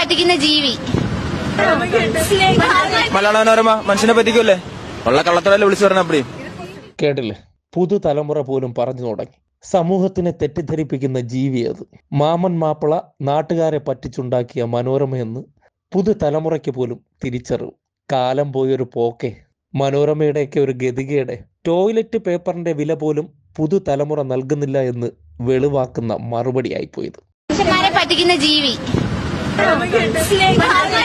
പറ്റിക്കുന്ന ജീവി. മലയാള മനോരമ മനുഷ്യനെ പറ്റിക്കൂല്ലേ ഉള്ള കള്ളത്തോടെ വിളിച്ചു പറഞ്ഞ അപ്പടി. കേട്ടില്ലേ? പുതുതലമുറ പോലും പറഞ്ഞു തുടങ്ങി. സമൂഹത്തിനെ തെറ്റിദ്ധരിപ്പിക്കുന്ന ജീവി അത്. മാമൻ മാപ്പിള നാട്ടുകാരെ പറ്റിച്ചുണ്ടാക്കിയ മനോരമയെന്ന് പുതുതലമുറയ്ക്ക് പോലും തിരിച്ചറിവ്. കാലം പോയൊരു പോക്കെ. മനോരമയുടെയൊക്കെ ഒരു ഗതികയുടെ ടോയ്ലറ്റ് പേപ്പറിന്റെ വില പോലും പുതുതലമുറ നൽകുന്നില്ല എന്ന് വെളിവാക്കുന്ന മറുപടിയായിപ്പോയത് പറ്റിക്കുന്ന ജീവി.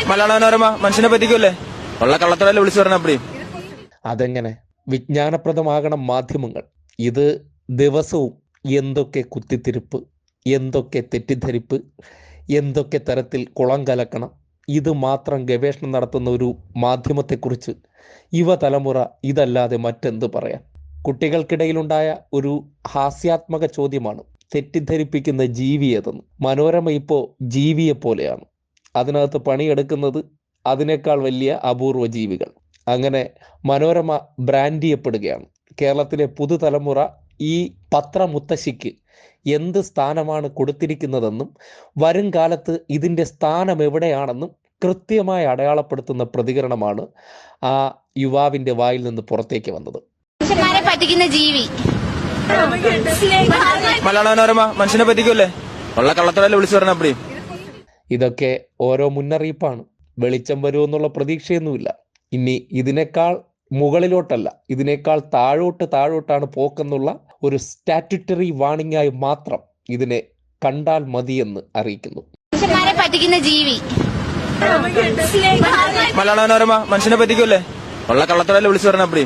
മലയാള മനോരമ മനുഷ്യനെ പറ്റിക്കല്ലേ ഉള്ള കള്ളത്തോടെ വിളിച്ചു പറഞ്ഞ അപ്പടി. അതെങ്ങനെ? വിജ്ഞാനപ്രദമാകണം മാധ്യമങ്ങൾ. ഇത് ദിവസവും എന്തൊക്കെ കുത്തിത്തിരിപ്പ് എന്തൊക്കെ തെറ്റിദ്ധരിപ്പ് എന്തൊക്കെ തരത്തിൽ കുളം കലക്കണം ഇത് മാത്രം ഗവേഷണം നടത്തുന്ന ഒരു മാധ്യമത്തെക്കുറിച്ച് യുവ തലമുറ ഇതല്ലാതെ മറ്റെന്ത് പറയാൻ കുട്ടികൾക്കിടയിലുണ്ടായ ഒരു ഹാസ്യാത്മക ചോദ്യമാണ് തെറ്റിദ്ധരിപ്പിക്കുന്ന ജീവി ഏതെന്ന്? മനോരമ ഇപ്പോൾ ജീവിയെ പോലെയാണ്. അതിനകത്ത് പണിയെടുക്കുന്നത് അതിനേക്കാൾ വലിയ അപൂർവ ജീവികൾ. അങ്ങനെ മനോരമ ബ്രാൻഡ് ചെയ്യപ്പെടുകയാണ്. കേരളത്തിലെ പുതുതലമുറ ഈ പത്രമുത്തശ്ശിക്ക് എന്ത് സ്ഥാനമാണ് കൊടുത്തിരിക്കുന്നതെന്നും വരും കാലത്ത് ഇതിന്റെ സ്ഥാനം എവിടെയാണെന്നും കൃത്യമായി അടയാളപ്പെടുത്തുന്ന പ്രതികരണമാണ് ആ യുവാവിന്റെ വായിൽ നിന്ന് പുറത്തേക്ക് വന്നത്. മനുഷ്യന്മാരെ പറ്റിക്കുന്ന ജീവി. മലയാള മനോരമ മനുഷ്യനെ പറ്റിക്കൂല്ലേ ഉള്ള കള്ളത്തോടെ വിളിച്ചു പറഞ്ഞ അപ്പടി. ഇതൊക്കെ ഓരോ മുന്നറിയിപ്പാണ്. വെളിച്ചം വരുമെന്നുള്ള പ്രതീക്ഷയൊന്നുമില്ല. ഇനി ഇതിനേക്കാൾ മുകളിലോട്ടല്ല ഇതിനേക്കാൾ താഴോട്ട് താഴോട്ടാണ് പോക്കെന്നുള്ള ഒരു സ്റ്റാറ്റുറ്ററി വാണിംഗ് ആയി മാത്രം ഇതിനെ കണ്ടാൽ മതിയെന്ന് അറിയിക്കുന്നു. പറ്റിക്കുന്ന ജീവി. മലയാള മനോരമ മനുഷ്യനെ പറ്റിക്കൂല്ലേ ഉള്ള കള്ളത്തോടെ വിളിച്ചു പറഞ്ഞ അപ്പടി.